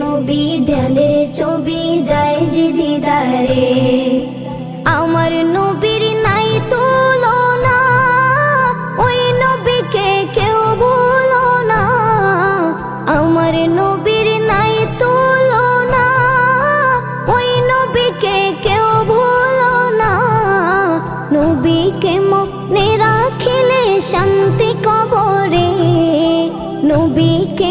নবী ধ্যানের ছবি যায় যে দিদারে। আমার নবীর নাই তুলনা, ওই নবীকে কেউ ভুলো না। আমার নবীর নাই তুলনা, ওই নবীকে কেউ ভুলো না। নবীকে মনে রাখিলে শান্তি কবরে, নবীকে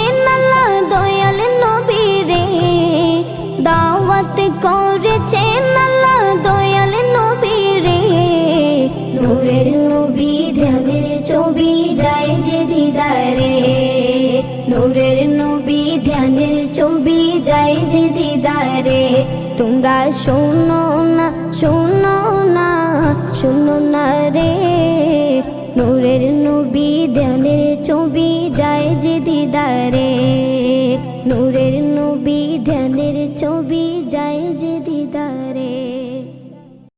যায় যে দিদারে তোমরা শোনো না শোনো না শোনো না রে নূরের নবী ধ্যানের